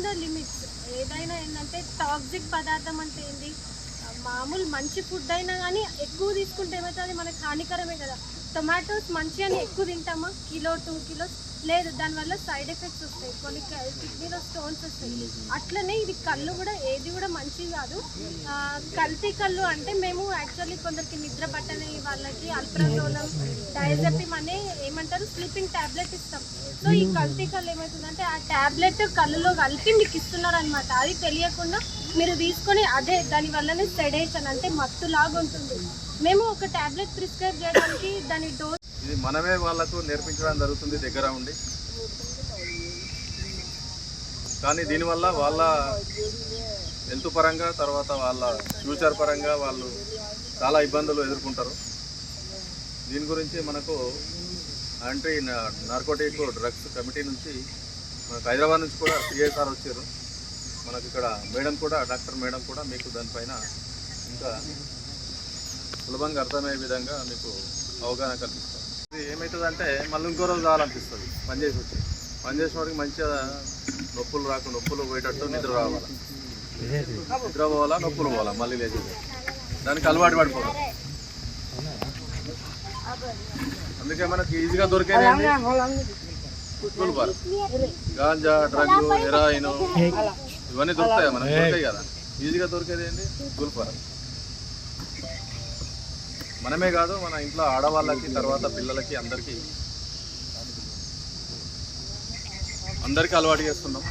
Within the limits. ఏదైనా ఏంటంటే toxic పదార్థం అంటే ఏంటి మామూలు మంచి ఫుడ్ అయినా కానీ ఎక్కువ తీసుకుంటే ఏమైతే అది మనకు హానికరమే కదా. టొమాటోస్ మంచి అని ఎక్కువ తింటామా? Kilo two kilos. లేదు దానివల్ల సైడ్ ఎఫెక్ట్స్ వస్తాయి. కొన్ని కిడ్నీలో స్టోన్స్ వస్తాయి. అట్లనే ఇది కళ్ళు కూడా ఏది కూడా మంచిది కాదు. కల్తీ కళ్ళు అంటే మేము యాక్చువల్లీ కొందరికి నిద్ర పట్టని వాళ్ళకి అల్ప్రలోలం డైజెపిమ్ అనే ఏమంటారు? స్లీపింగ్ టాబ్లెట్ ఇస్తాం. సో ఈ కల్తీ కళ్ళు ఏమవుతుందంటే ఆ టాబ్లెట్ కళ్ళులో కలిపి మీకు ఇస్తున్నారు అనమాట అది తెలియకుండా మీరు తీసుకొని అదే దాని వల్లనే సెడేషన్ అంటే మత్తు లాగా ఉంటుంది. మేము ఒక టాబ్లెట్ ప్రిస్క్రైబ్ చేయడానికి దాని డోస్ ఇది మనమే వాళ్ళకు నేర్పించడం జరుగుతుంది దగ్గర ఉండి. కానీ దీనివల్ల వాళ్ళ హెల్త్ పరంగా తర్వాత వాళ్ళ ఫ్యూచర్ పరంగా వాళ్ళు చాలా ఇబ్బందులు ఎదుర్కొంటారు. దీని గురించి మనకు యాంటీ నార్కోటిక్ డ్రగ్స్ కమిటీ నుంచి మనకు హైదరాబాద్ నుంచి కూడా సిఐసార్ వచ్చారు. మనకి ఇక్కడ మేడం కూడా డాక్టర్ మేడం కూడా మీకు దానిపైన ఇంకా సులభంగా అర్థమయ్యే విధంగా మీకు అవగాహన కల్పిస్తారు. ఇది ఏమవుతుందంటే మళ్ళీ ఇంకో రోజు కావాలనిపిస్తుంది పని చేసి వచ్చి. పని చేసిన వాడికి మంచిగా నొప్పులు రాకుండా నొప్పులు పోయేటట్టు నిద్ర రావాలి. నిద్ర పోవాలా నొప్పులు పోవాలా మళ్ళీ లేచి. దానికి అలవాటు పడిపోవాలి అందుకే మనకి ఈజీగా దొరికేది గాంజా డ్రగ్ హెరాయిన్ ఇవన్నీ దొరుకుతాయి మనకి? దొరుకుతాయి కదా. ఈజీగా దొరికేది ఏంటి గుల్ఫర్ మనమే కాదు మన ఇంట్లో ఆడవాళ్ళకి తర్వాత పిల్లలకి అందరికీ. అందరికీ అలవాటు చేస్తున్నాం.